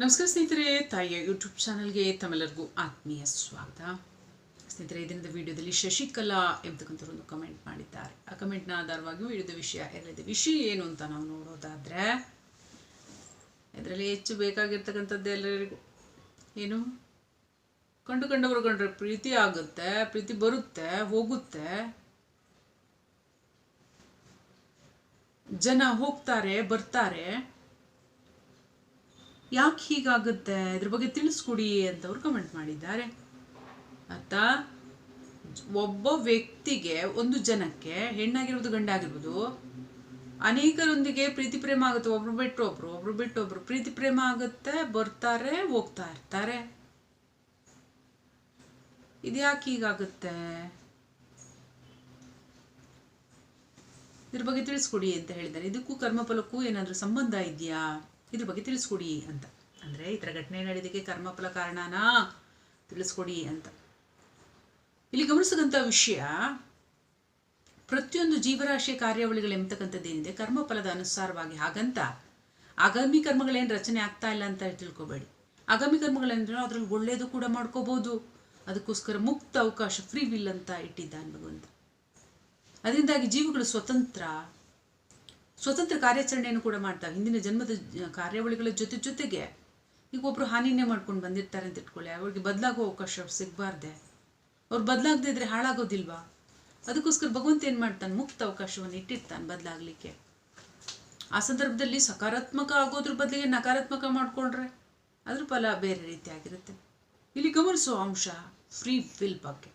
ನಮಸ್ಕಾರ ಸ್ನೇಹಿತರೆ, ತಾಯಿಯ ಯೂಟ್ಯೂಬ್ ಚಾನಲ್ಗೆ ತಮ್ಮೆಲ್ಲರಿಗೂ ಆತ್ಮೀಯ ಸ್ವಾಗತ. ಸ್ನೇಹಿತರೆ, ಈ ದಿನದ ವಿಡಿಯೋದಲ್ಲಿ ಶಶಿಕಲಾ ಎಂಬತಕ್ಕಂಥವ್ರು ಒಂದು ಕಮೆಂಟ್ ಮಾಡಿದ್ದಾರೆ. ಆ ಕಮೆಂಟ್ನ ಆಧಾರವಾಗಿ ವಿಡಿಯೋದ ವಿಷಯ ಇರಲಿದೆ ವಿಷಯ ಏನು ಅಂತ ನಾವು ನೋಡೋದಾದರೆ, ಇದರಲ್ಲಿ ಹೆಚ್ಚು ಬೇಕಾಗಿರ್ತಕ್ಕಂಥದ್ದು ಎಲ್ಲರಿಗೂ ಏನು? ಕಂಡು ಕಂಡವರು ಕಂಡ್ರೆ ಪ್ರೀತಿ ಆಗುತ್ತೆ, ಪ್ರೀತಿ ಬರುತ್ತೆ, ಹೋಗುತ್ತೆ. ಜನ ಹೋಗ್ತಾರೆ, ಬರ್ತಾರೆ. ಯಾಕೆ ಹೀಗಾಗುತ್ತೆ? ಇದ್ರ ಬಗ್ಗೆ ತಿಳಿಸ್ಕೊಡಿ ಅಂತವ್ರು ಕಮೆಂಟ್ ಮಾಡಿದ್ದಾರೆ. ಅತ್ತ ಒಬ್ಬ ವ್ಯಕ್ತಿಗೆ ಒಂದು ಜನಕ್ಕೆ ಹೆಣ್ಣಾಗಿರ್ಬೋದು ಗಂಡಾಗಿರ್ಬೋದು ಅನೇಕರೊಂದಿಗೆ ಪ್ರೀತಿ ಪ್ರೇಮ ಆಗುತ್ತೆ. ಒಬ್ರು ಬಿಟ್ಟು ಒಬ್ರು ಒಬ್ರು ಬಿಟ್ಟು ಒಬ್ರು ಪ್ರೀತಿ ಪ್ರೇಮ ಆಗುತ್ತೆ, ಬರ್ತಾರೆ, ಹೋಗ್ತಾ ಇರ್ತಾರೆ. ಇದ್ಯಾಕೆ ಹೀಗಾಗುತ್ತೆ? ಇದ್ರ ಬಗ್ಗೆ ತಿಳಿಸ್ಕೊಡಿ ಅಂತ ಹೇಳಿದ್ದಾರೆ. ಇದಕ್ಕೂ ಕರ್ಮಫಲಕ್ಕೂ ಏನಾದರೂ ಸಂಬಂಧ ಇದೆಯಾ? ಇದ್ರ ಬಗ್ಗೆ ತಿಳಿಸ್ಕೊಡಿ ಅಂತ. ಅಂದರೆ ಈ ಥರ ಘಟನೆ ನಡೆದಕ್ಕೆ ಕರ್ಮಫಲ ಕಾರಣನಾ ತಿಳಿಸ್ಕೊಡಿ ಅಂತ. ಇಲ್ಲಿ ಗಮನಿಸತಕ್ಕಂಥ ವಿಷಯ, ಪ್ರತಿಯೊಂದು ಜೀವರಾಶಿಯ ಕಾರ್ಯಾವಳಿಗಳು ಎಂಬತಕ್ಕಂಥದ್ದೇನಿದೆ ಕರ್ಮಫಲದ ಅನುಸಾರವಾಗಿ. ಹಾಗಂತ ಆಗಾಮಿ ಕರ್ಮಗಳೇನು ರಚನೆ ಆಗ್ತಾ ಇಲ್ಲ ಅಂತ ತಿಳ್ಕೊಬೇಡಿ. ಆಗಾಮಿ ಕರ್ಮಗಳೇನು ಅದ್ರಲ್ಲಿ ಒಳ್ಳೆಯದು ಕೂಡ ಮಾಡ್ಕೋಬಹುದು ಅದಕ್ಕೋಸ್ಕರ ಮುಕ್ತ ಅವಕಾಶ, ಫ್ರೀ ವಿಲ್ ಅಂತ ಇಟ್ಟಿದ್ದಾನೆ ಭಗವಂತ. ಅದರಿಂದಾಗಿ ಜೀವಗಳು ಸ್ವತಂತ್ರ ಸ್ವತಂತ್ರ ಕಾರ್ಯಾಚರಣೆಯನ್ನು ಕೂಡ ಮಾಡ್ತಾವೆ ಹಿಂದಿನ ಜನ್ಮದ ಕಾರ್ಯಾವಳಿಗಳ ಜೊತೆ ಜೊತೆಗೆ ಈಗ ಒಬ್ಬರು ಹಾನಿನೇ ಮಾಡ್ಕೊಂಡು ಬಂದಿರ್ತಾರೆ ಅಂತ ಇಟ್ಕೊಳ್ಳಿ. ಅವ್ರಿಗೆ ಬದಲಾಗೋ ಅವಕಾಶ ಸಿಗಬಾರ್ದೆ. ಅವ್ರು ಬದಲಾಗದೇ ಇದ್ರೆ ಹಾಳಾಗೋದಿಲ್ವಾ? ಅದಕ್ಕೋಸ್ಕರ ಭಗವಂತ ಏನು ಮಾಡ್ತಾನೆ? ಮುಕ್ತ ಅವಕಾಶವನ್ನು ಇಟ್ಟಿರ್ತಾನೆ ಬದಲಾಗಲಿಕ್ಕೆ. ಆ ಸಂದರ್ಭದಲ್ಲಿ ಸಕಾರಾತ್ಮಕ ಆಗೋದ್ರ ಬದಲಿಗೆ ನಕಾರಾತ್ಮಕ ಮಾಡಿಕೊಂಡ್ರೆ ಅದ್ರ ಫಲ ಬೇರೆ ರೀತಿಯಾಗಿರುತ್ತೆ ಇಲ್ಲಿ ಗಮನಿಸುವ ಅಂಶ ಫ್ರೀ ವಿಲ್ ಬಗ್ಗೆ.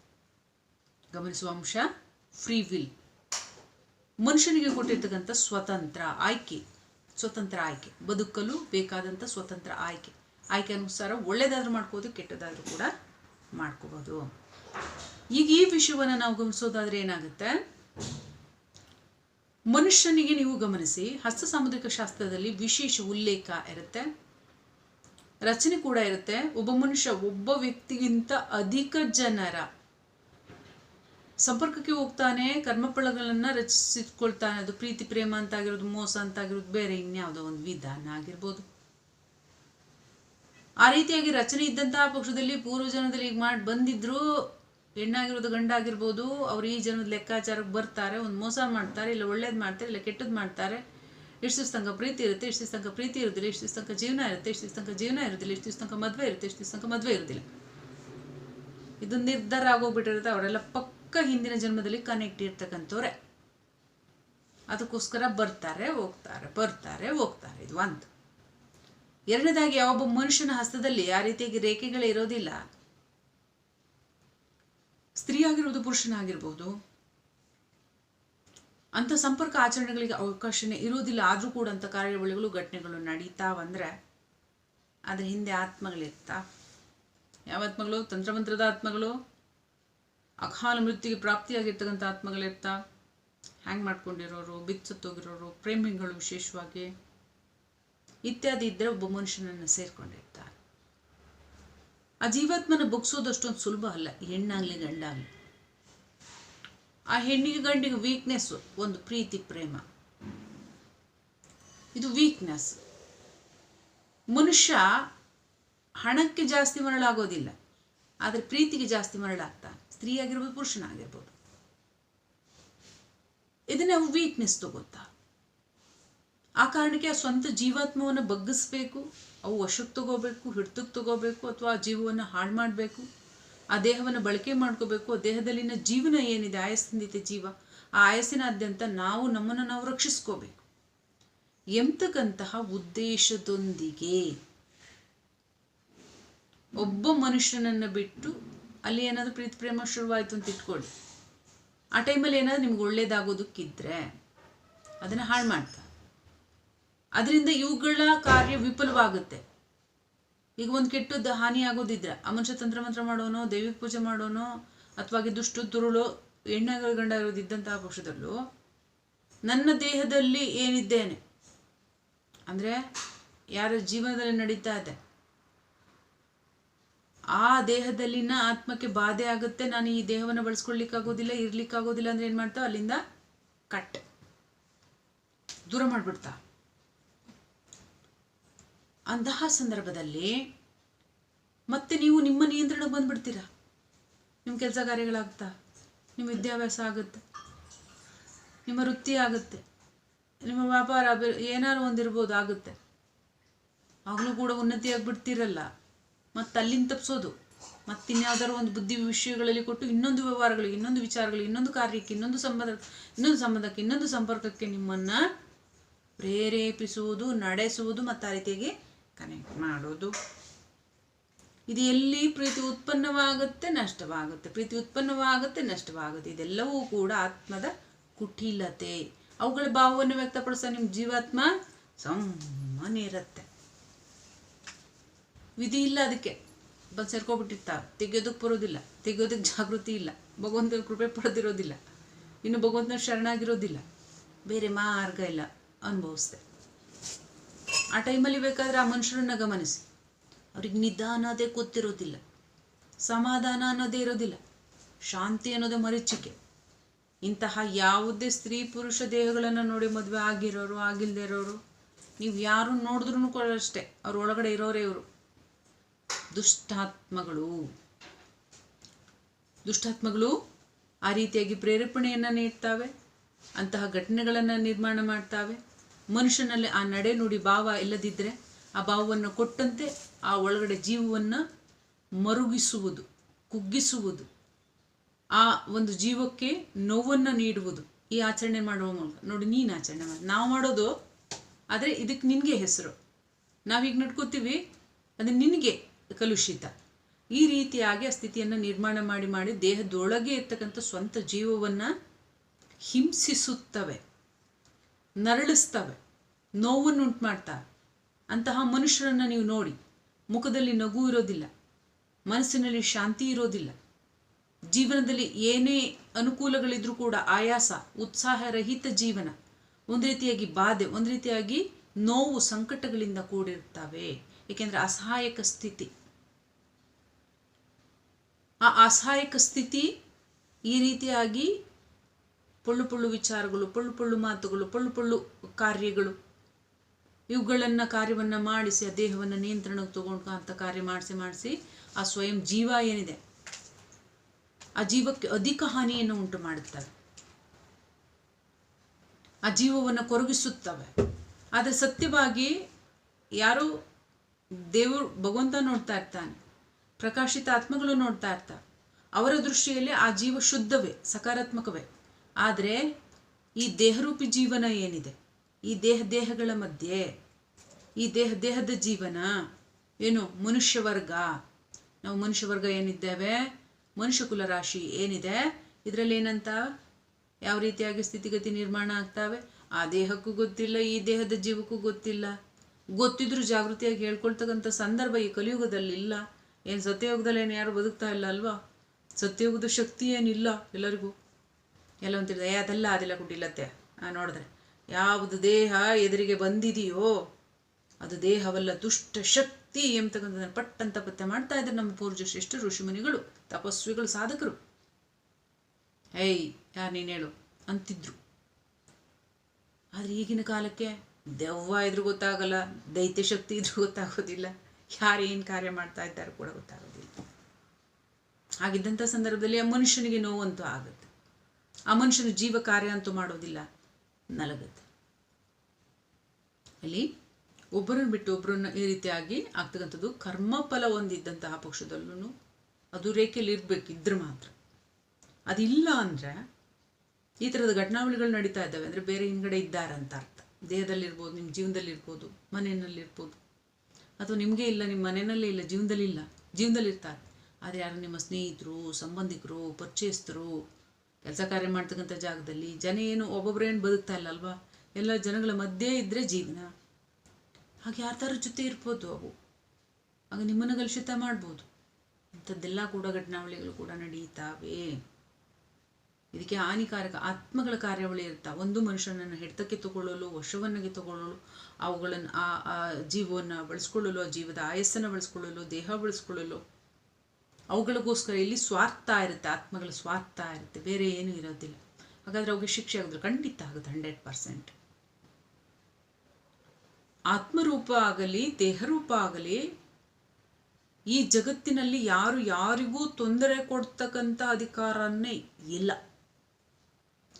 ಗಮನಿಸುವ ಅಂಶ ಫ್ರೀ ವಿಲ್ ಮನುಷ್ಯನಿಗೆ ಕೊಟ್ಟಿರ್ತಕ್ಕಂಥ ಸ್ವತಂತ್ರ ಆಯ್ಕೆ ಸ್ವತಂತ್ರ ಆಯ್ಕೆ, ಬದುಕಲು ಬೇಕಾದಂಥ ಸ್ವತಂತ್ರ ಆಯ್ಕೆ. ಆಯ್ಕೆ ಅನುಸಾರ ಒಳ್ಳೆಯದಾದ್ರೂ ಮಾಡ್ಕೋದು ಕೆಟ್ಟದಾದ್ರೂ ಕೂಡ ಮಾಡ್ಕೋಬೋದು. ಈಗ ಈ ವಿಷಯವನ್ನು ನಾವು ಗಮನಿಸೋದಾದ್ರೆ ಏನಾಗುತ್ತೆ? ಮನುಷ್ಯನಿಗೆ ನೀವು ಗಮನಿಸಿ, ಹಸ್ತ ಸಾಮುದ್ರಿಕ ಶಾಸ್ತ್ರದಲ್ಲಿ ವಿಶೇಷ ಉಲ್ಲೇಖ ಇರುತ್ತೆ. ರಚನೆ ಕೂಡ ಇರುತ್ತೆ. ಒಬ್ಬ ಮನುಷ್ಯ ಒಬ್ಬ ವ್ಯಕ್ತಿಗಿಂತ ಅಧಿಕ ಜನರ ಸಂಪರ್ಕಕ್ಕೆ ಹೋಗ್ತಾನೆ, ಕರ್ಮಫಲಗಳನ್ನ ರಚಿಸಿಕೊಳ್ತಾನೆ. ಅದು ಪ್ರೀತಿ, ಪ್ರೇಮ ಅಂತ ಆಗಿರೋದು ಮೋಸ ಅಂತ ಆಗಿರೋದು ಬೇರೆ ಇನ್ಯಾವುದೋ ಒಂದು ವಿಧಾನ ಆಗಿರ್ಬೋದು. ಆ ರೀತಿಯಾಗಿ ರಚನೆ ಇದ್ದಂತಹ ಪಕ್ಷದಲ್ಲಿ ಪೂರ್ವಜನದಲ್ಲಿ ಈಗ ಮಾಡಿ ಬಂದಿದ್ರು, ಹೆಣ್ಣಾಗಿರೋದು ಗಂಡ ಆಗಿರ್ಬೋದು ಅವ್ರು ಈ ಜನ್ಮದ ಲೆಕ್ಕಾಚಾರಕ್ಕೆ ಬರ್ತಾರೆ, ಒಂದು ಮೋಸ ಮಾಡ್ತಾರೆ, ಇಲ್ಲ ಒಳ್ಳೇದು ಮಾಡ್ತಾರೆ, ಇಲ್ಲ ಕೆಟ್ಟದ್ದು ಮಾಡ್ತಾರೆ. ಇಷ್ಟು ತನಕ ಪ್ರೀತಿ ಇರುತ್ತೆ, ಇಷ್ಟು ತನಕ ಪ್ರೀತಿ ಇರೋದಿಲ್ಲ, ಇಷ್ಟು ತನಕ ಜೀವನ ಇರುತ್ತೆ, ಇಷ್ಟು ತನಕ ಜೀವನ ಇರೋದಿಲ್ಲ ಎಷ್ಟು ದಿವಸ ತನಕ ಮದುವೆ ಇರುತ್ತೆ ಎಷ್ಟು ದಿವಸ ತನಕ ಮದುವೆ ಇರೋದಿಲ್ಲ. ಇದು ನಿರ್ಧಾರ ಆಗೋಗ್ಬಿಟ್ಟಿರುತ್ತೆ, ಅವರೆಲ್ಲ ಪಕ್ಕ ಹಿಂದಿನ ಜನ್ಮದಲ್ಲಿ ಕನೆಕ್ಟ್ ಇರ್ತಕ್ಕಂಥವ್ರೆ. ಅದಕ್ಕೋಸ್ಕರ ಬರ್ತಾರೆ, ಹೋಗ್ತಾರೆ ಬರ್ತಾರೆ, ಹೋಗ್ತಾರೆ. ಇದು ಒಂದು. ಎರಡನೇದಾಗಿ ಯಾವೊಬ್ಬ ಮನುಷ್ಯನ ಹಸ್ತದಲ್ಲಿ ಆ ರೀತಿಯಾಗಿ ರೇಖೆಗಳೇ ಇರೋದಿಲ್ಲ. ಸ್ತ್ರೀ ಆಗಿರ್ಬೋದು ಪುರುಷನಾಗಿರ್ಬೋದು. ಅಂಥ ಸಂಪರ್ಕ ಆಚರಣೆಗಳಿಗೆ ಅವಕಾಶನೇ ಇರೋದಿಲ್ಲ ಆದರೂ ಕೂಡ ಅಂಥ ಕಾರ್ಯವಳಿಗಳು, ಘಟನೆಗಳು ನಡೀತಾವಂದ್ರೆ ಅದ್ರ ಹಿಂದೆ ಆತ್ಮಗಳಿರ್ತಾ. ಯಾವ ಆತ್ಮಗಳು ತಂತ್ರಮಂತ್ರದ ಆತ್ಮಗಳು? ಅಕಾಲ ಮೃತ್ಯುಗೆ ಪ್ರಾಪ್ತಿಯಾಗಿರ್ತಕ್ಕಂಥ ಆತ್ಮಗಳಿರ್ತಾ ಹ್ಯಾಂಗ್ ಮಾಡ್ಕೊಂಡಿರೋರು ಬಿಚ್ಚತ್ತೋಗಿರೋರು ಪ್ರೇಮಿಗಳು ವಿಶೇಷವಾಗಿ ಇತ್ಯಾದಿ ಇದ್ದರೆ ಒಬ್ಬ ಮನುಷ್ಯನನ್ನು ಸೇರ್ಕೊಂಡಿರ್ತಾರೆ. ಆ ಜೀವಾತ್ಮನ ಬಗ್ಸೋದು ಅಷ್ಟೊಂದು ಸುಲಭ ಅಲ್ಲ ಹೆಣ್ಣಾಗ್ಲಿ ಗಂಡಾಗ್ಲಿ. ಆ ಹೆಣ್ಣಿಗೆ ಗಂಡಿಗೆ ವೀಕ್ನೆಸ್ ಒಂದು ಪ್ರೀತಿ, ಪ್ರೇಮ. ಇದು ವೀಕ್ನೆಸ್ ಮನುಷ್ಯ ಹಣಕ್ಕೆ ಜಾಸ್ತಿ ಮರಳಾಗೋದಿಲ್ಲ, ಆದರೆ ಪ್ರೀತಿಗೆ ಜಾಸ್ತಿ ಮರಳಾಗ್ತಾನೆ. ಸ್ತ್ರೀ ಆಗಿರ್ಬೋದು ಪುರುಷನಾಗಿರ್ಬೋದು. ಇದನ್ನೇ ನಾವು ವೀಕ್ನೆಸ್ ತಗೋತಾ ಆ ಕಾರಣಕ್ಕೆ ಆ ಸ್ವಂತ ಜೀವಾತ್ಮವನ್ನು ಬಗ್ಗಿಸ್ಬೇಕು, ಅವು ವಶಕ್ಕೆ ತಗೋಬೇಕು ಹಿಡ್ತಕ್ಕೆ ತಗೋಬೇಕು, ಅಥವಾ ಆ ಜೀವವನ್ನು ಹಾಳು ಮಾಡಬೇಕು, ಆ ದೇಹವನ್ನು ಬಳಕೆ ಮಾಡ್ಕೋಬೇಕು ದೇಹದಲ್ಲಿನ ಜೀವನ ಏನಿದೆ ಆಯಸ್ಸಿಂದಿದೆ ಜೀವ, ಆ ಆಯಸ್ಸಿನಾದ್ಯಂತ ನಾವು ನಮ್ಮನ್ನು ನಾವು ರಕ್ಷಿಸ್ಕೋಬೇಕು. ಎಂತಕ್ಕಂತಹ ಉದ್ದೇಶದೊಂದಿಗೆ ಒಬ್ಬ ಮನುಷ್ಯನನ್ನು ಬಿಟ್ಟು ಅಲ್ಲಿ ಏನಾದರೂ ಪ್ರೀತಿ ಪ್ರೇಮ ಶುರುವಾಯಿತು ಅಂತ ಇಟ್ಕೊಳ್ಳಿ. ಆ ಟೈಮಲ್ಲಿ ಏನಾದರೂ ನಿಮ್ಗೆ ಒಳ್ಳೇದಾಗೋದಕ್ಕಿದ್ರೆ ಅದನ್ನು ಹಾಳು ಮಾಡ್ತಾ. ಅದರಿಂದ ಇವುಗಳ ಕಾರ್ಯ ವಿಫಲವಾಗುತ್ತೆ. ಈಗ ಒಂದು ಕೆಟ್ಟದ್ದು ಹಾನಿ ಆಗೋದಿದ್ರೆ ಆ ಮನುಷ್ಯ ತಂತ್ರಮಂತ್ರ ಮಾಡೋನೋ, ದೈವಿಕ ಪೂಜೆ ಮಾಡೋನೋ, ಅಥವಾ ದುಷ್ಟು ಎಣ್ಣೆ ಗಂಡ ಇರೋದಿದ್ದಂತಹ ಪಕ್ಷದಲ್ಲೂ ನನ್ನ ದೇಹದಲ್ಲಿ ಏನಿದ್ದೇನೆ? ಅಂದರೆ ಯಾರ ಜೀವನದಲ್ಲಿ ನಡೀತಾ ಇದೆ? ಆ ದೇಹದಲ್ಲಿನ ಆತ್ಮಕ್ಕೆ ಬಾಧೆ ಆಗುತ್ತೆ. ನಾನು ಈ ದೇಹವನ್ನು ಬಳಸ್ಕೊಳ್ಲಿಕ್ಕಾಗೋದಿಲ್ಲ ಇರ್ಲಿಕ್ಕಾಗೋದಿಲ್ಲ ಅಂದ್ರೆ ಏನು ಮಾಡ್ತಾವ ಅಲ್ಲಿಂದ ಕಟ್ ದೂರ ಮಾಡಿಬಿಡ್ತಾ. ಅಂತಹ ಸಂದರ್ಭದಲ್ಲಿ ಮತ್ತೆ ನೀವು ನಿಮ್ಮ ನಿಯಂತ್ರಣಕ್ಕೆ ಬಂದ್ಬಿಡ್ತೀರಾ? ನಿಮ್ಮ ಕೆಲಸ ಕಾರ್ಯಗಳಾಗ್ತಾ ನಿಮ್ಮ ವಿದ್ಯಾಭ್ಯಾಸ ಆಗುತ್ತೆ. ನಿಮ್ಮ ವೃತ್ತಿ ಆಗುತ್ತೆ. ನಿಮ್ಮ ವ್ಯಾಪಾರ ಏನಾದ್ರು ಒಂದಿರ್ಬೋದು, ಆಗುತ್ತೆ. ಆಗಲೂ ಕೂಡ ಉನ್ನತಿ ಆಗ್ಬಿಡ್ತಿರಲ್ಲ. ಮತ್ತು ಅಲ್ಲಿಂದ ತಪ್ಪಿಸೋದು ಮತ್ತೆ ಇನ್ಯಾವ್ದಾದ್ರು ಒಂದು ಬುದ್ಧಿ ವಿಷಯಗಳಲ್ಲಿ ಕೊಟ್ಟು ಇನ್ನೊಂದು ವ್ಯವಹಾರಗಳಿಗೆ, ಇನ್ನೊಂದು ವಿಚಾರಗಳಿಗೆ, ಇನ್ನೊಂದು ಕಾರ್ಯಕ್ಕೆ, ಇನ್ನೊಂದು ಸಂಬಂಧ, ಇನ್ನೊಂದು ಸಂಬಂಧಕ್ಕೆ, ಇನ್ನೊಂದು ಸಂಪರ್ಕಕ್ಕೆ ನಿಮ್ಮನ್ನು ಪ್ರೇರೇಪಿಸುವುದು, ನಡೆಸುವುದು ಮತ್ತು ಆ ರೀತಿಯಾಗಿ ಕನೆಕ್ಟ್ ಮಾಡೋದು. ಇದು ಎಲ್ಲಿ ಪ್ರೀತಿ ಉತ್ಪನ್ನವಾಗುತ್ತೆ ನಷ್ಟವಾಗುತ್ತೆ. ಪ್ರೀತಿ ಉತ್ಪನ್ನವಾಗುತ್ತೆ ನಷ್ಟವಾಗುತ್ತೆ. ಇದೆಲ್ಲವೂ ಕೂಡ ಆತ್ಮದ ಕುಟಿಲತೆ. ಅವುಗಳ ಭಾವವನ್ನು ವ್ಯಕ್ತಪಡಿಸೋ ನಿಮ್ಮ ಜೀವಾತ್ಮ ಸುಮ್ಮನೆ ಇರುತ್ತೆ ವಿಧಿ ಇಲ್ಲ ಅದಕ್ಕೆ. ಬಂದು ಸೇರ್ಕೊಬಿಟ್ಟಿರ್ತಾರೆ. ತೆಗೆಯೋದಕ್ಕೆ ಬರೋದಿಲ್ಲ. ತೆಗೆಯೋದಕ್ಕೆ ಜಾಗೃತಿ ಇಲ್ಲ. ಭಗವಂತನ ಕೃಪೆ ಪಡೆದಿರೋದಿಲ್ಲ. ಇನ್ನು ಭಗವಂತನ ಶರಣಾಗಿರೋದಿಲ್ಲ. ಬೇರೆ ಮಾರ್ಗ ಇಲ್ಲ. ಅನುಭವಿಸ್ದೆ. ಆ ಟೈಮಲ್ಲಿ ಬೇಕಾದರೆ ಆ ಮನುಷ್ಯರನ್ನ ಗಮನಿಸಿ. ಅವ್ರಿಗೆ ನಿಧಾನ ಅದೇ ಗೊತ್ತಿರೋದಿಲ್ಲ. ಸಮಾಧಾನ ಅನ್ನೋದೇ ಇರೋದಿಲ್ಲ. ಶಾಂತಿ ಅನ್ನೋದೇ ಮರೀಚಿಕೆ. ಇಂತಹ ಯಾವುದೇ ಸ್ತ್ರೀ ಪುರುಷ ದೇಹಗಳನ್ನು ನೋಡಿ ಮದುವೆ ಆಗಿರೋರು ಆಗಿಲ್ಲದೆ ಇರೋರು, ನೀವು ಯಾರು ನೋಡಿದ್ರೂ ಕೂಡ ಅಷ್ಟೇ. ಅವ್ರ ಒಳಗಡೆ ಇರೋರೇ ಇವರು. ದುಷ್ಟಾತ್ಮಗಳು. ದುಷ್ಟಾತ್ಮಗಳು ಆ ರೀತಿಯಾಗಿ ಪ್ರೇರೇಪಣೆಯನ್ನು ನೀಡ್ತಾವೆ, ಅಂತಹ ಘಟನೆಗಳನ್ನು ನಿರ್ಮಾಣ ಮಾಡ್ತಾವೆ. ಮನುಷ್ಯನಲ್ಲಿ ಆ ನಡೆ ನುಡಿ ಭಾವ ಇಲ್ಲದಿದ್ದರೆ ಆ ಭಾವವನ್ನು ಕೊಟ್ಟಂತೆ ಆ ಒಳಗಡೆ ಜೀವವನ್ನು ಮರುಗಿಸುವುದು, ಕುಗ್ಗಿಸುವುದು, ಆ ಒಂದು ಜೀವಕ್ಕೆ ನೋವನ್ನು ನೀಡುವುದು ಈ ಆಚರಣೆ ಮಾಡುವ ಮೂಲಕ. ನೋಡಿ, ನೀನು ಆಚರಣೆ ಮಾಡಿ. ನಾವು ಮಾಡೋದು ಆದರೆ ಇದಕ್ಕೆ ನಿನಗೆ ಹೆಸರು. ನಾವೀಗ ನಡ್ಕೋತೀವಿ, ಅದು ನಿನಗೆ. ಕಲುಷಿತ. ಈ ರೀತಿಯಾಗಿ ಆ ಸ್ಥಿತಿಯನ್ನು ನಿರ್ಮಾಣ ಮಾಡಿ ಮಾಡಿ ದೇಹದೊಳಗೆ ಇರ್ತಕ್ಕಂಥ ಸ್ವಂತ ಜೀವವನ್ನು ಹಿಂಸಿಸುತ್ತವೆ, ನರಳಿಸ್ತವೆ, ನೋವನ್ನುಂಟು ಮಾಡ್ತವೆ. ಅಂತಹ ಮನುಷ್ಯರನ್ನು ನೀವು ನೋಡಿ, ಮುಖದಲ್ಲಿ ನಗು ಇರೋದಿಲ್ಲ, ಮನಸ್ಸಿನಲ್ಲಿ ಶಾಂತಿ ಇರೋದಿಲ್ಲ, ಜೀವನದಲ್ಲಿ ಏನೇ ಅನುಕೂಲಗಳಿದ್ರೂ ಕೂಡ ಆಯಾಸ, ಉತ್ಸಾಹರಹಿತ ಜೀವನ, ಒಂದು ರೀತಿಯಾಗಿ ಬಾಧೆ, ಒಂದು ರೀತಿಯಾಗಿ ನೋವು, ಸಂಕಟಗಳಿಂದ ಕೂಡಿರ್ತವೆ ಏಕೆಂದರೆ ಅಸಹಾಯಕ ಸ್ಥಿತಿ. ಆ ಅಸಹಾಯಕ ಸ್ಥಿತಿ ಈ ರೀತಿಯಾಗಿ ಪೊಳ್ಳು ಪೊಳ್ಳು ವಿಚಾರಗಳು, ಪೊಳ್ಳು ಪೊಳ್ಳು ಮಾತುಗಳು, ಪೊಳ್ಳು ಪೊಳ್ಳು ಕಾರ್ಯಗಳು, ಇವುಗಳನ್ನು ಕಾರ್ಯವನ್ನು ಮಾಡಿಸಿ, ಆ ದೇಹವನ್ನು ನಿಯಂತ್ರಣಕ್ಕೆ ತಗೊಂಡು ಅಂತ ಕಾರ್ಯ ಮಾಡಿಸಿ ಮಾಡಿಸಿ, ಆ ಸ್ವಯಂ ಜೀವ ಏನಿದೆ? ಆ ಜೀವಕ್ಕೆ ಅಧಿಕ ಹಾನಿಯನ್ನು ಉಂಟು ಮಾಡುತ್ತವೆ. ಆ ಜೀವವನ್ನು ಕೊರಗಿಸುತ್ತವೆ. ಆದರೆ ಸತ್ಯವಾಗಿ ಯಾರು ದೇವರು ಭಗವಂತ ನೋಡ್ತಾ ಇರ್ತಾನೆ. ಪ್ರಕಾಶಿತ ಆತ್ಮಗಳು ನೋಡ್ತಾ ಇರ್ತಾರೆ ಅವರ ದೃಷ್ಟಿಯಲ್ಲಿ ಆ ಜೀವ ಶುದ್ಧವೇ, ಸಕಾರಾತ್ಮಕವೇ. ಆದರೆ ಈ ದೇಹರೂಪಿ ಜೀವನ ಏನಿದೆ? ಈ ದೇಹ ದೇಹಗಳ ಮಧ್ಯೆ, ಈ ದೇಹ ದೇಹದ ಜೀವನ ಏನು? ಮನುಷ್ಯ ವರ್ಗ. ನಾವು ಮನುಷ್ಯ ವರ್ಗ ಏನಿದ್ದೇವೆ? ಮನುಷ್ಯ ಕುಲ ರಾಶಿ ಏನಿದೆ? ಇದರಲ್ಲಿ ಏನಂತ? ಯಾವ ರೀತಿಯಾಗಿ ಸ್ಥಿತಿಗತಿ ನಿರ್ಮಾಣ ಆಗ್ತಾವೆ? ಆ ದೇಹಕ್ಕೂ ಗೊತ್ತಿಲ್ಲ, ಈ ದೇಹದ ಜೀವಕ್ಕೂ ಗೊತ್ತಿಲ್ಲ. ಗೊತ್ತಿದ್ರೂ ಜಾಗೃತಿಯಾಗಿ ಹೇಳ್ಕೊಳ್ತಕ್ಕಂಥ ಸಂದರ್ಭ ಈ ಕಲಿಯುಗದಲ್ಲಿ ಇಲ್ಲ ಏನು ಸತ್ಯಯುಗದಲ್ಲಿ ಏನು ಯಾರು ಬದುಕ್ತಾ ಇಲ್ಲ ಅಲ್ವಾ? ಸತ್ಯಯುಗದ ಶಕ್ತಿ ಏನಿಲ್ಲ ಎಲ್ಲರಿಗೂ? ಎಲ್ಲ ಅಂತಿರ್ದ ಏ, ಅದೆಲ್ಲ ಅದೆಲ್ಲ ಕುಟ್ಟಿಲ್ಲತ್ತೆ ಆ, ನೋಡಿದ್ರೆ, ಯಾವುದು ದೇಹ ಎದುರಿಗೆ ಬಂದಿದೆಯೋ, ಅದು ದೇಹವಲ್ಲ ದುಷ್ಟ ಶಕ್ತಿ ಎಂಬತಕ್ಕಂಥದ್ದನ್ನು ಪಟ್ಟಂತ ಪತ್ತೆ ಮಾಡ್ತಾ ಇದ್ದಾರೆ ನಮ್ಮ ಪೂರ್ಜ ಶ್ರೇಷ್ಠ ಋಷಿಮುನಿಗಳು, ತಪಸ್ವಿಗಳು, ಸಾಧಕರು. ಏಯ್, ಯಾರು ನೀನು ಹೇಳು? ಅಂತಿದ್ರು. ಆದರೆ ಈಗಿನ ಕಾಲಕ್ಕೆ ದೆವ್ವ ಇದ್ರೂ ಗೊತ್ತಾಗಲ್ಲ, ದೈತ್ಯ ಶಕ್ತಿ ಇದ್ರೂ ಗೊತ್ತಾಗೋದಿಲ್ಲ. ಯಾರೇನ್ ಕಾರ್ಯ ಮಾಡ್ತಾ ಇದ್ದಾರೆ ಕೂಡ ಗೊತ್ತಾಗೋದಿಲ್ಲ. ಹಾಗಿದ್ದಂಥ ಸಂದರ್ಭದಲ್ಲಿ ಆ ಮನುಷ್ಯನಿಗೆ ನೋವಂತೂ ಆಗುತ್ತೆ. ಆ ಮನುಷ್ಯನ ಜೀವ ಕಾರ್ಯ ಅಂತೂ ಮಾಡೋದಿಲ್ಲ, ನಲಗುತ್ತೆ. ಅಲ್ಲಿ ಒಬ್ಬರನ್ನು ಬಿಟ್ಟು ಒಬ್ಬರನ್ನ ಈ ರೀತಿಯಾಗಿ ಆಗ್ತಕ್ಕಂಥದ್ದು ಕರ್ಮಫಲ ಹೊಂದಿದ್ದಂತಹ ಪಕ್ಷದಲ್ಲೂ ಅದು ರೇಖೆಯಲ್ಲಿ ಇರಬೇಕು, ಇದ್ರೆ ಮಾತ್ರ. ಅದಿಲ್ಲ ಅಂದರೆ ಈ ಥರದ ಘಟನಾವಳಿಗಳು ನಡೀತಾ ಇದ್ದಾವೆ ಅಂದರೆ ಬೇರೆ ಹಿಂದ್ಗಡೆ ಅಂತ ಅರ್ಥ. ದೇಹದಲ್ಲಿರ್ಬೋದು, ನಿಮ್ಮ ಜೀವನದಲ್ಲಿರ್ಬೋದು, ಮನೆಯಲ್ಲಿರ್ಬೋದು. ಅಥವಾ ನಿಮಗೆ ಇಲ್ಲ, ನಿಮ್ಮ ಮನೆಯಲ್ಲೇ ಇಲ್ಲ, ಜೀವನದಲ್ಲಿ ಇಲ್ಲ. ಜೀವನದಲ್ಲಿ ಇರ್ತಾರೆ. ಆದರೆ ಯಾರು ನಿಮ್ಮ ಸ್ನೇಹಿತರು, ಸಂಬಂಧಿಕರು, ಪರಿಚಯಸ್ಥರು, ಕೆಲಸ ಕಾರ್ಯ ಮಾಡ್ತಕ್ಕಂಥ ಜಾಗದಲ್ಲಿ ಜನ ಏನು ಒಬ್ಬೊಬ್ಬರೇನು ಬದುಕ್ತಾ ಇಲ್ಲ ಅಲ್ವಾ? ಎಲ್ಲ ಜನಗಳ ಮಧ್ಯೆ ಇದ್ದರೆ ಜೀವನ. ಹಾಗೆ ಯಾರ ಜೊತೆ ಇರ್ಬೋದು ಅವು. ಆಗ ನಿಮ್ಮನ್ನು ಕಲುಷಿತ ಮಾಡ್ಬೋದು. ಇಂಥದ್ದೆಲ್ಲ ಕೂಡ ಘಟನಾವಳಿಗಳು ಕೂಡ ನಡೀತಾವೆ. ಇದಕ್ಕೆ ಹಾನಿಕಾರಕ ಆತ್ಮಗಳ ಕಾರ್ಯಾವಳಿ ಇರ್ತಾವೆ ಒಂದು ಮನುಷ್ಯನನ್ನು ಹಿಡಿತಕ್ಕೆ ತಗೊಳ್ಳಲು, ವಶವನ್ನಾಗಿ ತಗೊಳ್ಳಲು, ಅವುಗಳನ್ನು ಆ ಆ ಜೀವವನ್ನು ಬಳಸ್ಕೊಳ್ಳಲು, ಆ ಜೀವದ ಆಯಸ್ಸನ್ನು ಬಳಸ್ಕೊಳ್ಳಲು, ದೇಹ ಬಳಸ್ಕೊಳ್ಳಲು. ಅವುಗಳಿಗೋಸ್ಕರ ಇಲ್ಲಿ ಸ್ವಾರ್ಥ ಇರುತ್ತೆ, ಆತ್ಮಗಳ ಸ್ವಾರ್ಥ ಇರುತ್ತೆ, ಬೇರೆ ಏನೂ ಇರೋದಿಲ್ಲ. ಹಾಗಾದರೆ ಅವ್ರಿಗೆ ಶಿಕ್ಷೆ ಆಗಿದ್ರೆ ಖಂಡಿತ ಆಗುತ್ತೆ, ಹಂಡ್ರೆಡ್ ಪರ್ಸೆಂಟ್. ಆತ್ಮರೂಪ ಆಗಲಿ, ದೇಹರೂಪ ಆಗಲಿ, ಈ ಜಗತ್ತಿನಲ್ಲಿ ಯಾರು ಯಾರಿಗೂ ತೊಂದರೆ ಕೊಡ್ತಕ್ಕಂಥ ಅಧಿಕಾರನೇ ಇಲ್ಲ.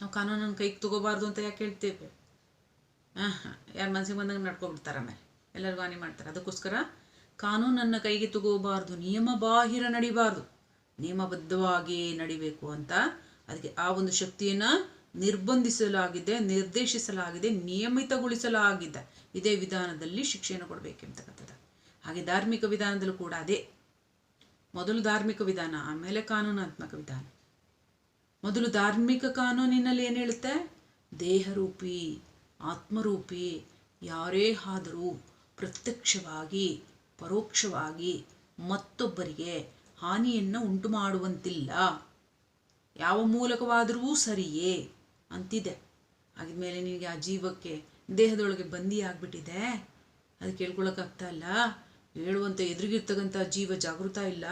ನಾವು ಕಾನೂನನ್ನು ಕೈಗೆ ತಗೋಬಾರ್ದು ಅಂತ ಯಾಕೆ ಹೇಳ್ತೇವೆ? ಹಾಂ ಹಾಂ. ಯಾರು ಮನಸ್ಸಿಗೆ ಬಂದಂಗೆ ನಡ್ಕೊಬಿಡ್ತಾರೆ ಆಮೇಲೆ. ಎಲ್ಲರಿಗೂ ಹಾನಿ ಮಾಡ್ತಾರೆ. ಅದಕ್ಕೋಸ್ಕರ ಕಾನೂನನ್ನು ಕೈಗೆ ತಗೋಬಾರ್ದು, ನಿಯಮ ಬಾಹಿರ ನಡಿಬಾರ್ದು. ನಿಯಮಬದ್ಧವಾಗಿ ನಡಿಬೇಕು ಅಂತ ಅದಕ್ಕೆ ಆ ಒಂದು ಶಕ್ತಿಯನ್ನು ನಿರ್ಬಂಧಿಸಲಾಗಿದೆ, ನಿರ್ದೇಶಿಸಲಾಗಿದೆ, ನಿಯಮಿತಗೊಳಿಸಲಾಗಿದೆ. ಇದೇ ವಿಧಾನದಲ್ಲಿ ಶಿಕ್ಷೆಯನ್ನು ಕೊಡಬೇಕೆಂತಕ್ಕಂಥದ್ದು ಹಾಗೆ ಧಾರ್ಮಿಕ ವಿಧಾನದಲ್ಲೂ ಕೂಡ ಅದೇ. ಮೊದಲು ಧಾರ್ಮಿಕ ವಿಧಾನ, ಆಮೇಲೆ ಕಾನೂನಾತ್ಮಕ ವಿಧಾನ. ಮೊದಲು ಧಾರ್ಮಿಕ ಕಾನೂನಿನಲ್ಲಿ ಏನು ಹೇಳುತ್ತೆ? ದೇಹರೂಪಿ, ಆತ್ಮರೂಪಿ, ಯಾರೇ ಆದರೂ ಪ್ರತ್ಯಕ್ಷವಾಗಿ, ಪರೋಕ್ಷವಾಗಿ ಮತ್ತೊಬ್ಬರಿಗೆ ಹಾನಿಯನ್ನು ಉಂಟು ಮಾಡುವಂತಿಲ್ಲ ಯಾವ ಮೂಲಕವಾದರೂ ಸರಿಯೇ ಅಂತಿದೆ. ಆಗಿದ್ಮೇಲೆ ನಿನಗೆ ಆ ಜೀವಕ್ಕೆ, ದೇಹದೊಳಗೆ ಬಂದಿ ಆಗಿಬಿಟ್ಟಿದೆ. ಅದು ಕೇಳ್ಕೊಳಕ್ಕಾಗ್ತಾ ಇಲ್ಲ. ಹೇಳುವಂಥ ಎದುರಿಗಿರ್ತಕ್ಕಂಥ ಜೀವ ಜಾಗೃತ ಇಲ್ಲ.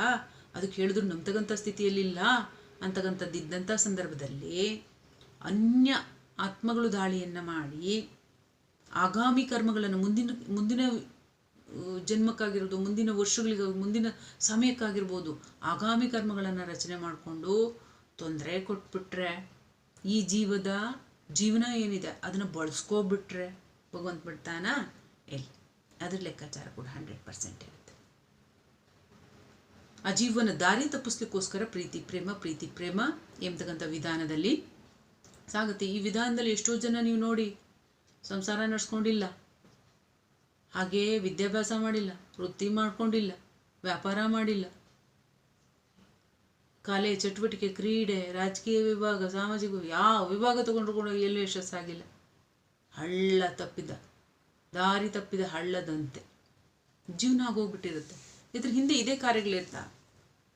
ಅದಕ್ಕೆ ಹೇಳಿದ್ರು ನಂಬ್ತಕ್ಕಂಥ ಸ್ಥಿತಿಯಲ್ಲಿಲ್ಲ. ಅಂತಕ್ಕಂಥದ್ದಿದ್ದಂಥ ಸಂದರ್ಭದಲ್ಲಿ ಅನ್ಯ ಆತ್ಮಗಳು ದಾಳಿಯನ್ನು ಮಾಡಿ ಆಗಾಮಿ ಕರ್ಮಗಳನ್ನು ಮುಂದಿನ ಮುಂದಿನ ಜನ್ಮಕ್ಕಾಗಿರ್ಬೋದು, ಮುಂದಿನ ವರ್ಷಗಳಿಗೆ ಮುಂದಿನ ಸಮಯಕ್ಕಾಗಿರ್ಬೋದು, ಆಗಾಮಿ ಕರ್ಮಗಳನ್ನು ರಚನೆ ಮಾಡಿಕೊಂಡು ತೊಂದರೆ ಕೊಟ್ಬಿಟ್ರೆ, ಈ ಜೀವದ ಜೀವನ ಏನಿದೆ ಅದನ್ನು ಬಳಸ್ಕೊಬಿಟ್ರೆ ಭಗವಂತ ಬಿಡ್ತಾನ ಎಲ್ಲಿ? ಅದ್ರ ಲೆಕ್ಕಾಚಾರ ಕೂಡ ಹಂಡ್ರೆಡ್ ಪರ್ಸೆಂಟ್ ಇರುತ್ತೆ. ಆ ಜೀವನ ದಾರಿ ತಪ್ಪಿಸ್ಲಿಕ್ಕೋಸ್ಕರ ಪ್ರೀತಿ, ಪ್ರೇಮ ಪ್ರೀತಿ, ಪ್ರೇಮ ಎಂಬತಕ್ಕಂಥ ವಿಧಾನದಲ್ಲಿ. ಸಾಗುತ್ತೆ, ಈ ವಿಧಾನದಲ್ಲಿ ಎಷ್ಟೋ ಜನ ನೀವು ನೋಡಿ ಸಂಸಾರ ನಡೆಸ್ಕೊಂಡಿಲ್ಲ. ಹಾಗೇ ವಿದ್ಯಾಭ್ಯಾಸ ಮಾಡಿಲ್ಲ, ವೃತ್ತಿ ಮಾಡ್ಕೊಂಡಿಲ್ಲ, ವ್ಯಾಪಾರ ಮಾಡಿಲ್ಲ. ಕಲೆ ಚಟುವಟಿಕೆ, ಕ್ರೀಡೆ, ರಾಜಕೀಯ ವಿಭಾಗ, ಸಾಮಾಜಿಕ ಯಾವ ವಿಭಾಗ ತಗೊಂಡ್ರು ಕೂಡ ಎಲ್ಲೂ ಯಶಸ್ಸಾಗಿಲ್ಲ. ಹಳ್ಳ ತಪ್ಪಿದ, ದಾರಿ ತಪ್ಪಿದ ಹಳ್ಳದಂತೆ. ಜೀವನ ಆಗೋಗ್ಬಿಟ್ಟಿರುತ್ತೆ. ಇದ್ರ ಹಿಂದೆ ಇದೇ ಕಾರ್ಯಗಳಿರ್ತಾ.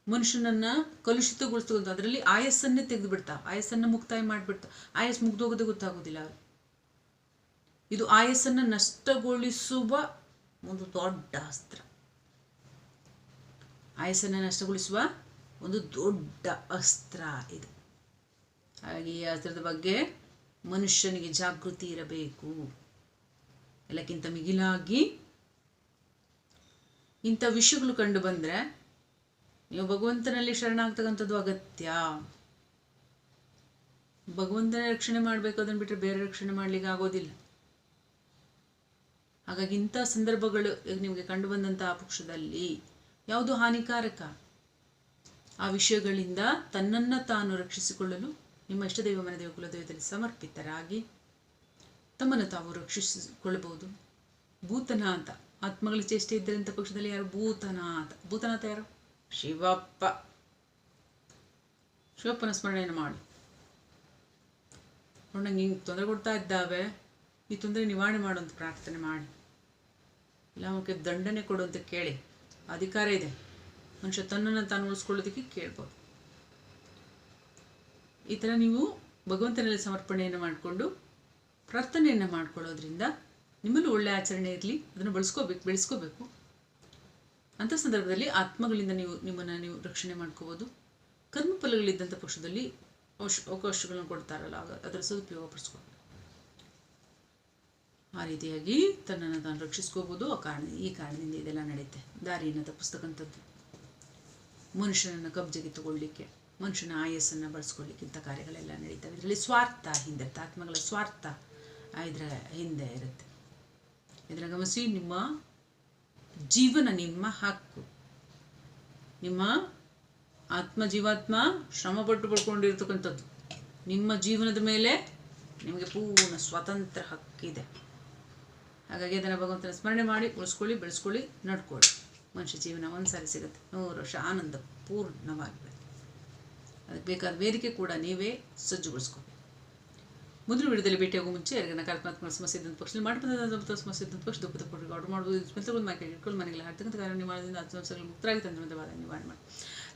ಮನುಷ್ಯನನ್ನ ಕಲುಷಿತಗೊಳಿಸ್ತಕ್ಕಂಥ ಅದರಲ್ಲಿ ಆಯಸ್ಸನ್ನೇ ತೆಗೆದು ಬಿಡ್ತಾ ಆಯಸ್ಸನ್ನ ಮುಕ್ತಾಯ ಮಾಡಿಬಿಡ್ತಾ. ಆಯಸ್ ಮುಗ್ದೋಗೋದೇ ಗೊತ್ತಾಗೋದಿಲ್ಲ ಇದು ಆಯಸ್ಸನ್ನ ನಷ್ಟಗೊಳಿಸುವ ಒಂದು ದೊಡ್ಡ ಅಸ್ತ್ರ. ಆಯಸ್ಸನ್ನು ನಷ್ಟಗೊಳಿಸುವ ಒಂದು ದೊಡ್ಡ ಅಸ್ತ್ರ ಇದು. ಹಾಗಾಗಿ ಈ ಅಸ್ತ್ರದ ಬಗ್ಗೆ ಮನುಷ್ಯನಿಗೆ ಜಾಗೃತಿ ಇರಬೇಕು. ಎಲ್ಲಕ್ಕಿಂತ ಮಿಗಿಲಾಗಿ ಇಂಥ ವಿಷಯಗಳು ಕಂಡು ಬಂದರೆ ನೀವು ಭಗವಂತನಲ್ಲಿ ಶರಣಾಗ್ತಕ್ಕಂಥದ್ದು ಅಗತ್ಯ. ಭಗವಂತನ ರಕ್ಷಣೆ ಮಾಡಬೇಕು, ಅದನ್ನು ಬಿಟ್ಟರೆ ಬೇರೆ ರಕ್ಷಣೆ ಮಾಡಲಿಕ್ಕೆ ಆಗೋದಿಲ್ಲ. ಹಾಗಾಗಿ ಇಂಥ ಸಂದರ್ಭಗಳು ನಿಮಗೆ ಕಂಡು ಬಂದಂಥ ಆ ಪಕ್ಷದಲ್ಲಿ ಯಾವುದು ಹಾನಿಕಾರಕ? ಆ ವಿಷಯಗಳಿಂದ ತನ್ನನ್ನು ತಾನು ರಕ್ಷಿಸಿಕೊಳ್ಳಲು ನಿಮ್ಮ ಇಷ್ಟದೈವ ಮನದೇವ ಕುಲದೈವದಲ್ಲಿ ಸಮರ್ಪಿತರಾಗಿ ತಮ್ಮನ್ನು ತಾವು ರಕ್ಷಿಸಿಕೊಳ್ಳಬಹುದು. ಭೂತನಾಥ ಆತ್ಮಗಳ ಚೇಷ್ಟೆ ಇದ್ದರಂಥ ಪಕ್ಷದಲ್ಲಿ ಯಾರು? ಭೂತನಾಥ. ಭೂತನಾಥ ಯಾರು? ಶಿವಪ್ಪ. ಶಿವಪ್ಪನ ಸ್ಮರಣೆಯನ್ನು ಮಾಡಿ. ನಂಗೆ ಹಿಂಗೆ ತೊಂದರೆ ಕೊಡ್ತಾ ಇದ್ದಾವೆ. ಈ ತೊಂದರೆ ನಿವಾರಣೆ ಮಾಡುವಂಥ ಪ್ರಾರ್ಥನೆ ಮಾಡಿ. ಇಲ್ಲ ಅವಕ್ಕೆ ದಂಡನೆ ಕೊಡು ಅಂತ ಕೇಳಿ. ಅಧಿಕಾರ ಇದೆ. ಮನುಷ್ಯ ತನ್ನನ್ನು ತಾನು ಉಳಿಸ್ಕೊಳ್ಳೋದಕ್ಕೆ ಕೇಳ್ಬೋದು. ಈ ಥರ ನೀವು ಭಗವಂತನಲ್ಲಿ ಸಮರ್ಪಣೆಯನ್ನು ಮಾಡಿಕೊಂಡು ಪ್ರಾರ್ಥನೆಯನ್ನು ಮಾಡ್ಕೊಳ್ಳೋದ್ರಿಂದ ನಿಮ್ಮಲ್ಲೂ ಒಳ್ಳೆ ಆಚರಣೆ ಇರಲಿ, ಅದನ್ನು ಬಳಸ್ಕೋಬೇಕು ಬೆಳೆಸ್ಕೋಬೇಕು. ಅಂಥ ಸಂದರ್ಭದಲ್ಲಿ ಆತ್ಮಗಳಿಂದ ನೀವು ನಿಮ್ಮನ್ನು ನೀವು ರಕ್ಷಣೆ ಮಾಡ್ಕೋಬೋದು. ಕರ್ಮಫಲಗಳಿದ್ದಂಥ ಪಕ್ಷದಲ್ಲಿ ಅವಕಾಶಗಳನ್ನು ಕೊಡ್ತಾರಲ್ಲ, ಆಗ ಅದರ ಸದುಪಯೋಗ ಪಡಿಸ್ಕೋಬೇಕು ಆ ರೀತಿಯಾಗಿ ತನ್ನನ್ನು ತಾನು ರಕ್ಷಿಸ್ಕೋಬೋದು. ಆ ಕಾರಣ, ಈ ಕಾರಣದಿಂದ ಇದೆಲ್ಲ ನಡೆಯುತ್ತೆ. ದಾರಿಯನ್ನು ತಪ್ಪಿಸ್ತಕ್ಕಂಥದ್ದು. ಮನುಷ್ಯನನ್ನು ಕಬ್ಜೆಗೆ ತಗೊಳ್ಳಿಕ್ಕೆ, ಮನುಷ್ಯನ ಆಯಸ್ಸನ್ನು ಬಳಸ್ಕೊಳ್ಳಿಕ್ಕೆ ಇಂಥ ಕಾರ್ಯಗಳೆಲ್ಲ ನಡೀತವೆ. ಇದರಲ್ಲಿ ಸ್ವಾರ್ಥ ಹಿಂದಿರುತ್ತೆ ಆತ್ಮಗಳ ಸ್ವಾರ್ಥ ಇದರ ಹಿಂದೆ ಇರುತ್ತೆ. ಇದರ ಗಮನಿಸಿ ನಿಮ್ಮ ಜೀವನ, ನಿಮ್ಮ ಹಕ್ಕು. ನಿಮ್ಮ ಆತ್ಮ, ಜೀವಾತ್ಮ ಶ್ರಮಪಟ್ಟು ಪಡ್ಕೊಂಡಿರ್ತಕ್ಕಂಥದ್ದು. ನಿಮ್ಮ ಜೀವನದ ಮೇಲೆ ನಿಮಗೆ ಪೂರ್ಣ ಸ್ವತಂತ್ರ ಹಕ್ಕಿದೆ. ಹಾಗಾಗಿ ಅದನ್ನು ಭಗವಂತನ ಸ್ಮರಣೆ ಮಾಡಿ, ಉಳಿಸ್ಕೊಳ್ಳಿ, ಬೆಳೆಸ್ಕೊಳ್ಳಿ, ನಡ್ಕೊಳ್ಳಿ. ಮನುಷ್ಯ ಜೀವನ ಒಂದ್ಸಾರಿ ಸಿಗುತ್ತೆ. ನೂರು ವರ್ಷ ಆನಂದ ಪೂರ್ಣವಾಗಿದೆ ಅದಕ್ಕೆ ಬೇಕಾದ ವೇದಿಕೆ ಕೂಡ ನೀವೇ ಸಜ್ಜುಗೊಳಿಸ್ಕೋಬೇಕು. ಮುಂದಿನ ವಿಡಿಯೋದಲ್ಲಿ ಭೇಟಿಯಾಗುವ ಮುಂಚೆ ಯಾರಿಗೆ ನಕಾರಾತ್ಮಕ ಸಮಸ್ಯೆ ಇದ್ದಂಥ ಪಕ್ಷದಲ್ಲಿ ಮಾಡಿದ ಸಮಸ್ಯೆ ಇದ್ದಂಥ ಪಕ್ಷ ದುಃಖದ ಪಟ್ಟು ಆರ್ಡರ್ ಮಾಡ್ಬೋದು ಸ್ಮೆಲ್ತಗೊಂಡು ಮನೆಗೆ ಇಟ್ಕೊಂಡು ಮನೆಗೆ ಹಾಡ್ತಕ್ಕಂಥ ಕಾರಣ ನಿವಾರಣದಿಂದ ಸಮಸ್ಯೆಗಳು ಮುಕ್ತರಾಗಿ ತಂತ್ರವಾದ ನಿವಾರಣೆ ಮಾಡಿ.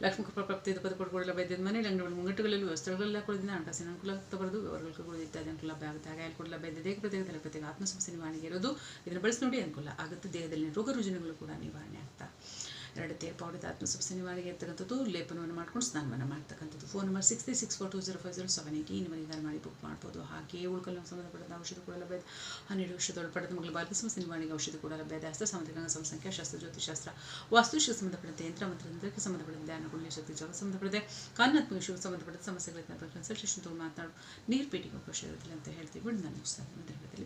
ಲಕ್ಷ್ಮಿ ಕೃಪಾ ಪ್ರಾಪ್ತಿ ಪದ ಕೊಡ್ಕೊಳ್ಳ ಬೈದ್ಯದ ಮನೆ ಅಂಗಡಿಗಳು ಮುಂಗಟ್ಟುಗಳಲ್ಲಿ ವ್ಯವಸ್ಥೆಗಳೆಲ್ಲ ಕೊಡೋದ್ರಿಂದ ಹಣಕಾಸಿನ ಅನುಕೂಲ ತಬರದು ವ್ಯವಹಾರಗಳು ಇತ್ಯಾದಿ ಅನುಕೂಲ ಆಗುತ್ತೆ. ಹಾಗೆ ಅಲ್ಲಿ ಕೊಡಲ ಬೈದ್ಯ ದೇಹ ಪ್ರತ್ಯೇಕ ಪ್ರತ್ಯೇಕ ಆತ್ಮ ಸಮಸ್ಯೆ ನಿವಾರಣೆಗೆ ಇರೋದು ಇದನ್ನು ಬಳಸಿ ನೋಡಿ ಅನುಕೂಲ ಆಗುತ್ತೆ. ದೇಹದಲ್ಲಿ ರೋಗ ರುಜಿನಗಳು ಕೂಡ ನಿವಾರಣೆ ಎರಡು ಪೌಡರ್ ಆತ್ಮ ಆತ್ಮಸಪ್ಸ ಶನಿವಾರಿಗೆ ಇರ್ತಕ್ಕಂಥದ್ದು ಲೇಪನವನ್ನು ಮಾಡ್ಕೊಂಡು ಸ್ನಾನವನ್ನು ಮಾಡ್ತಕ್ಕಂಥದ್ದು. Phone number six three six four two zero five zero seven eighty ನಿಮಗೆ ಕಾಲ್ ಮಾಡಿ ಬುಕ್ ಮಾಡ್ಬೋದು. ಹಾಗೆಯೇ ಉಳ್ಕೊಳ್ಳೋ ಸಂಬಂಧಪಟ್ಟ ಔಷಧ ಕೂಡ ಲಭ್ಯ. ಹನ್ನೆರಡು ವರ್ಷದೊಳಪಟ್ಟದ ಮಗಳ ಬಾಲ್ಯ ಸಮಸ್ಯೆ ನಿವಾರಣೆಗೆ ಔಷಧ ಕೂಡ ಲಭ್ಯ ಇದೆ ಹಸ್ತ ಸಾಮಂತಿಕ ಸಂಖ್ಯಾ ಶಾಸ್ತ್ರ ಜ್ಯೋತಿಶಾಸ್ತ್ರ ವಾಸ್ತುಶಿಲ್ಪ ಸಂಬಂಧಪಟ್ಟಂತೆ ಯಂತ್ರ ಮಂತ್ರ ತಂತ್ರಕ್ಕೆ ಸಂಬಂಧಪಟ್ಟಂತೆ ಧ್ಯಾನಗುಳ್ಳಿ ಶಕ್ತಿ ಜೋಗ ಸಂಬಂಧಪಟ್ಟಿದೆ ಕಾನಾತ್ಮಕ ವಿಷಯಕ್ಕೆ ಸಂಬಂಧಪಟ್ಟ ಸಮಸ್ಯೆಗಳಿಗೆ ಕನ್ಸಲ್ಟೇಷನ್ ತೊಗೊಂಡು ಮಾತನಾಡು. ನೀರು ಪೇಟಿಗೆ ಅವಕಾಶ ಇರುತ್ತಿಲ್ಲ ಅಂತ ಹೇಳ್ತೀವಿ. ನಾನು ಮುಂದಿನ ಭೇಟಿ